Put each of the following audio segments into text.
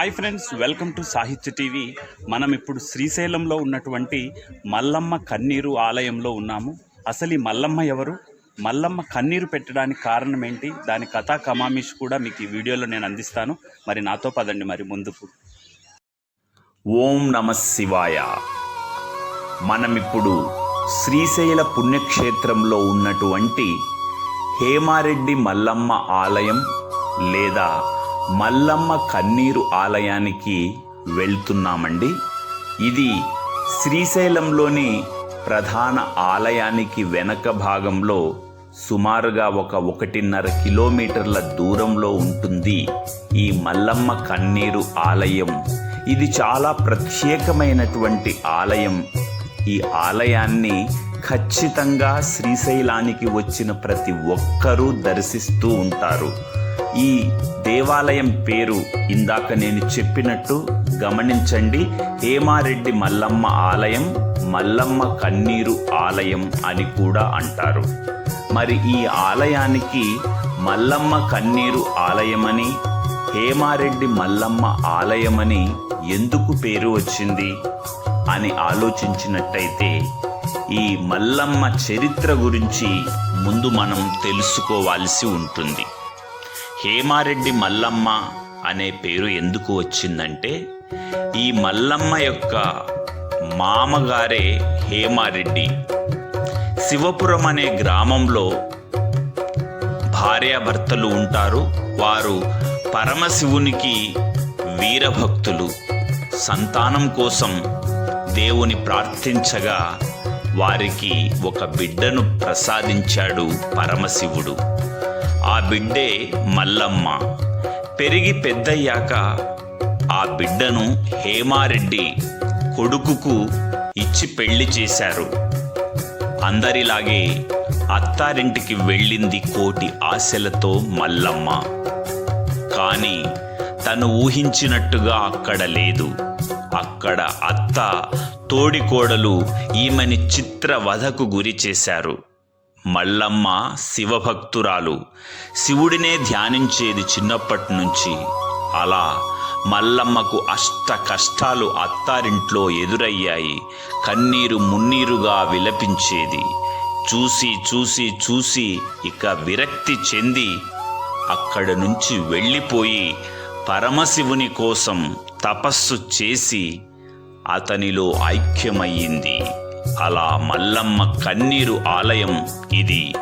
Hi friends welcome to Sahitya TV మనం ఇప్పుడు శ్రీశైలంలో ఉన్నటువంటి మల్లమ్మ కన్నీరు ఆలయంలో ఉన్నాము. అసలు ఈ మల్లమ్మ ఎవరు? మల్లమ్మ కన్నీరు పెట్టడానికి కారణం ఏంటి? దాని కథా కమామిష్ కూడా మీకు ఈ వీడియోలో నేను అందిస్తాను. మరి నాతో పదండి మరి ముందుకు. ఓం నమ శివాయ. మనం ఇప్పుడు శ్రీశైల పుణ్యక్షేత్రంలో ఉన్నటువంటి హేమారెడ్డి మల్లమ్మ ఆలయం లేదా మల్లమ్మ కన్నీరు ఆలయానికి వెళ్తున్నామండి. ఇది శ్రీశైలంలోని ప్రధాన ఆలయానికి వెనక భాగంలో సుమారుగా ఒక ఒకటిన్నర కిలోమీటర్ల దూరంలో ఉంటుంది ఈ మల్లమ్మ కన్నీరు ఆలయం. ఇది చాలా ప్రత్యేకమైనటువంటి ఆలయం. ఈ ఆలయాన్ని ఖచ్చితంగా శ్రీశైలానికి వచ్చిన ప్రతి ఒక్కరూ దర్శిస్తూ ఉంటారు. ఈ దేవాలయం పేరు ఇందాక నేను చెప్పినట్టు గమనించండి. హేమారెడ్డి మల్లమ్మ ఆలయం మల్లమ్మ కన్నీరు ఆలయం అని కూడా అంటారు. మరి ఈ ఆలయానికి మల్లమ్మ కన్నీరు ఆలయమని హేమారెడ్డి మల్లమ్మ ఆలయమని ఎందుకు పేరు వచ్చింది అని ఆలోచించినట్టయితే ఈ మల్లమ్మ చరిత్ర గురించి ముందు మనం తెలుసుకోవాల్సి ఉంటుంది. హేమారెడ్డి మల్లమ్మ అనే పేరు ఎందుకు వచ్చిందంటే ఈ మల్లమ్మ యొక్క మామగారే హేమారెడ్డి. శివపురం అనే గ్రామంలో భార్యాభర్తలు ఉంటారు. వారు పరమశివునికి వీరభక్తులు. సంతానం కోసం దేవుని ప్రార్థించగా వారికి ఒక బిడ్డను ప్రసాదించాడు పరమశివుడు. ఆ బిడ్డే మల్లమ్మ. పెరిగి పెద్దయ్యాక ఆ బిడ్డను హేమారెడ్డి కొడుకుకు ఇచ్చి పెళ్ళి చేశారు. అందరిలాగే అత్తారింటికి వెళ్ళింది కోటి ఆశలతో మల్లమ్మ. కానీ తను ఊహించినట్టుగా అక్కడ లేదు. అక్కడ అత్త తోడికోడలు ఈమెని చిత్రవధకు గురి చేశారు. మల్లమ్మ శివభక్తురాలు. శివుడినే ధ్యానించేది చిన్నప్పటి నుంచి అలా మల్లమ్మకు అష్ట కష్టాలు అత్తారింట్లో ఎదురయ్యాయి. కన్నీరు మున్నీరుగా విలపించేది. చూసి చూసి చూసి ఇక విరక్తి చెంది అక్కడ నుంచి వెళ్ళిపోయి పరమశివుని కోసం తపస్సు చేసి అతనిలో ఐక్యమయ్యింది. అలా మల్లమ్మ కన్నీరు ఆలయం ఇది.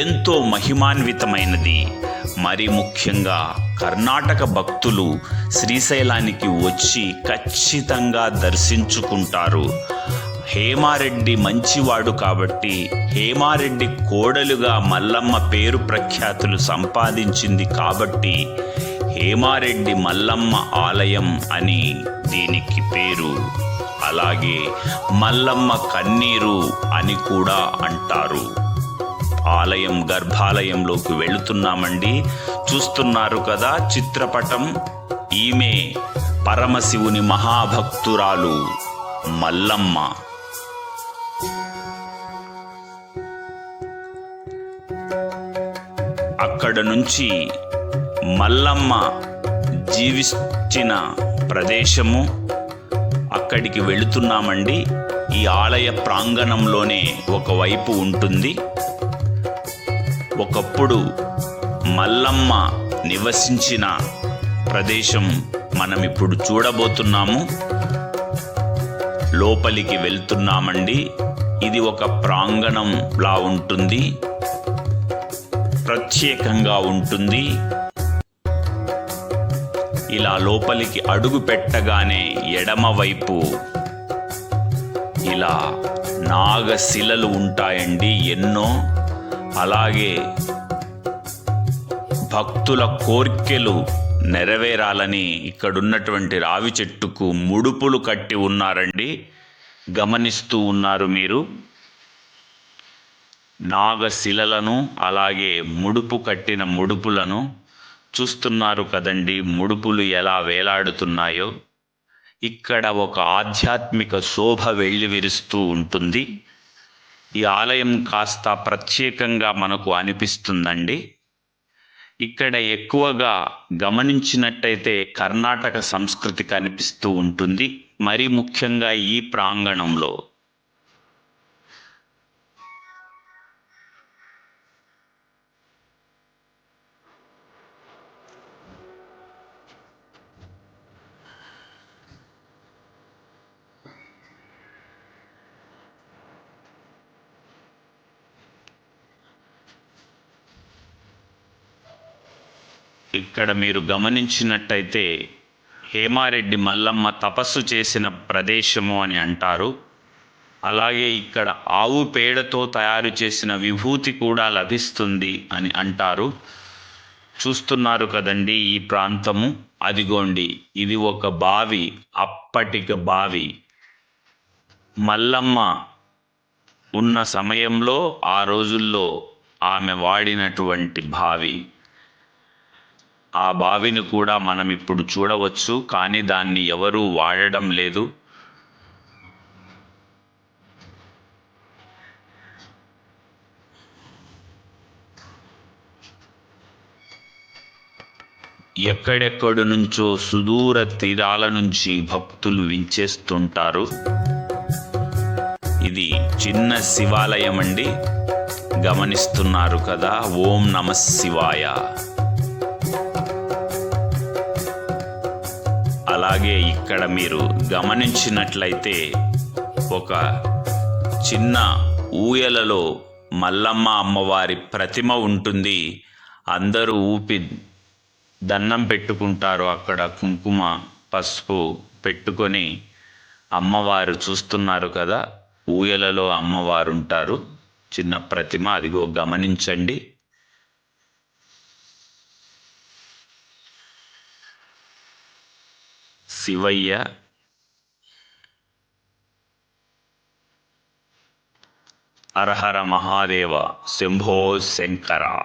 ఎంతో మహిమాన్వితమైనది. మరి ముఖ్యంగా కర్ణాటక భక్తులు శ్రీశైలానికి వచ్చి ఖచ్చితంగా దర్శించుకుంటారు. హేమారెడ్డి మంచివాడు కాబట్టి హేమారెడ్డి కోడలుగా మల్లమ్మ పేరు ప్రఖ్యాతులు సంపాదించింది కాబట్టి హేమారెడ్డి మల్లమ్మ ఆలయం అని దీనికి పేరు. అలాగే మల్లమ్మ కన్నీరు అని కూడా అంటారు. ఆలయం గర్భాలయంలోకి వెళుతున్నామండి. చూస్తున్నారు కదా చిత్రపటం? ఈమె పరమశివుని మహాభక్తురాలు మల్లమ్మ. అక్కడ నుంచి మల్లమ్మ జీవించిన ప్రదేశము అక్కడికి వెళుతున్నామండి. ఈ ఆలయ ప్రాంగణంలోనే ఒకవైపు ఉంటుంది. ఒకప్పుడు మల్లమ్మ నివసించిన ప్రదేశం మనం ఇప్పుడు చూడబోతున్నాము. లోపలికి వెళ్తున్నామండి. ఇది ఒక ప్రాంగణంలా ఉంటుంది. ప్రత్యేకంగా ఉంటుంది. ఇలా లోపలికి అడుగు పెట్టగానే ఎడమవైపు ఇలా నాగశిలలు ఉంటాయండి ఎన్నో. అలాగే భక్తుల కోర్కెలు నెరవేరాలని ఇక్కడున్నటువంటి రావి చెట్టుకు ముడుపులు కట్టి ఉన్నారండి. గమనిస్తూ ఉన్నారు మీరు. నాగశిలలను అలాగే ముడుపు కట్టిన ముడుపులను చూస్తున్నారు కదండి ముడుపులు ఎలా వేలాడుతున్నాయో. ఇక్కడ ఒక ఆధ్యాత్మిక శోభ వెళ్ళి విరుస్తూ ఉంటుంది. ఈ ఆలయం కాస్త ప్రత్యేకంగా మనకు అనిపిస్తుందండి. ఇక్కడ ఎక్కువగా గమనించినట్టయితే కర్ణాటక సంస్కృతి కనిపిస్తూ ఉంటుంది. మరి ముఖ్యంగా ఈ ప్రాంగణంలో ఇక్కడ మీరు గమనించినట్టయితే హేమారెడ్డి మల్లమ్మ తపస్సు చేసిన ప్రదేశము అని అంటారు. అలాగే ఇక్కడ ఆవు పేడతో తయారు చేసిన విభూతి కూడా లభిస్తుంది అని అంటారు. చూస్తున్నారు కదండి ఈ ప్రాంతము? అదిగోండి ఇది ఒక బావి అప్పటిక బావి. మల్లమ్మ ఉన్న సమయంలో ఆ రోజుల్లో ఆమె వాడినటువంటి బావి. ఆ బావిని కూడా మనం ఇప్పుడు చూడవచ్చు కానీ దాన్ని ఎవరూ వాడడం లేదు. ఎక్కడెక్కడి నుంచో సుదూర తీరాల నుంచి భక్తులు వించేస్తుంటారు. ఇది చిన్న శివాలయం అండి గమనిస్తున్నారు కదా ఓం నమ శివాయ. అలాగే ఇక్కడ మీరు గమనించినట్లయితే ఒక చిన్న ఊయలలో మల్లమ్మ అమ్మవారి ప్రతిమ ఉంటుంది. అందరూ ఊపి దండం పెట్టుకుంటారు. అక్కడ కుంకుమ పసుపు పెట్టుకొని అమ్మవారు చూస్తున్నారు కదా. ఊయలలో అమ్మవారు ఉంటారు. చిన్న ప్రతిమ అదిగో గమనించండి. శివయ్య. అరహర మహాదేవ శంభో శంకర.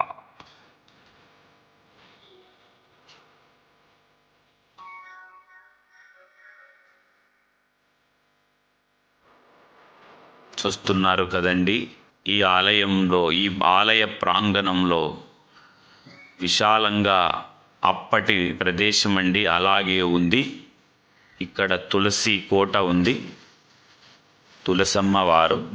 చూస్తున్నారు కదండి ఈ ఆలయంలో ఈ ఆలయ ప్రాంగణంలో విశాలంగా అప్పటి ప్రదేశం అండి అలాగే ఉంది. ఇక్కడ తులసి కోట ఉంది. తులసమ్మ వారు.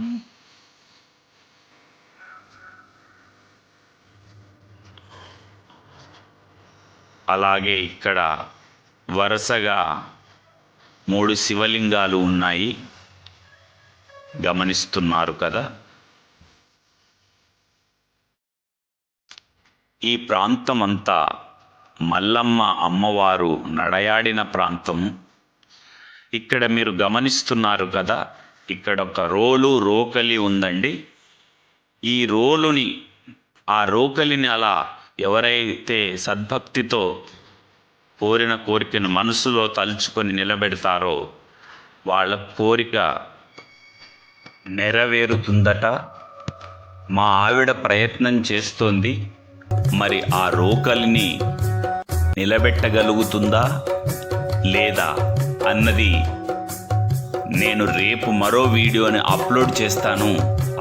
అలాగే ఇక్కడ వరుసగా మూడు శివలింగాలు ఉన్నాయి. గమనిస్తున్నారు కదా. ఈ ప్రాంతం అంతా మల్లమ్మ అమ్మవారు నడయాడిన ప్రాంతం. ఇక్కడ మీరు గమనిస్తున్నారు కదా ఇక్కడ ఒక రోలు రోకలి ఉందండి. ఈ రోలుని ఆ రోకలిని అలా ఎవరైతే సద్భక్తితో కోరిన కోరికను మనసులో తలుచుకొని నిలబెడతారో వాళ్ళ కోరిక నెరవేరుతుందట. మా ఆవిడ ప్రయత్నం చేస్తోంది. మరి ఆ రోకలిని నిలబెట్టగలుగుతుందా లేదా అన్నది నేను రేపు మరో వీడియోని అప్లోడ్ చేస్తాను.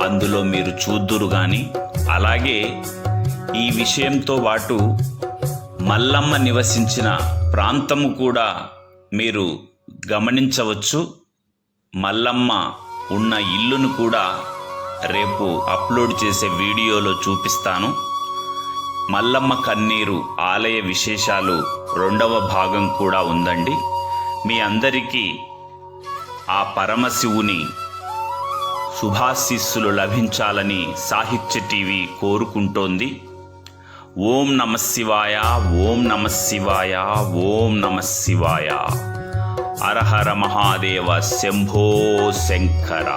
అందులో మీరు చూద్దురు కానీ అలాగే ఈ విషయంతో పాటు మల్లమ్మ నివసించిన ప్రాంతము కూడా మీరు గమనించవచ్చు. మల్లమ్మ ఉన్న ఇల్లును కూడా రేపు అప్లోడ్ చేసే వీడియోలో చూపిస్తాను. మల్లమ్మ కన్నీరు ఆలయ విశేషాలు రెండవ భాగం కూడా ఉందండి. మీ అందరికీ ఆ పరమశివుని శుభాశీస్సులు లభించాలని సాహిత్య టీవీ కోరుకుంటోంది. ఓం నమ శివాయ ఓం నమ శివాయ ఓం నమ శివాయ. అరహర మహాదేవ శంభో శంకర.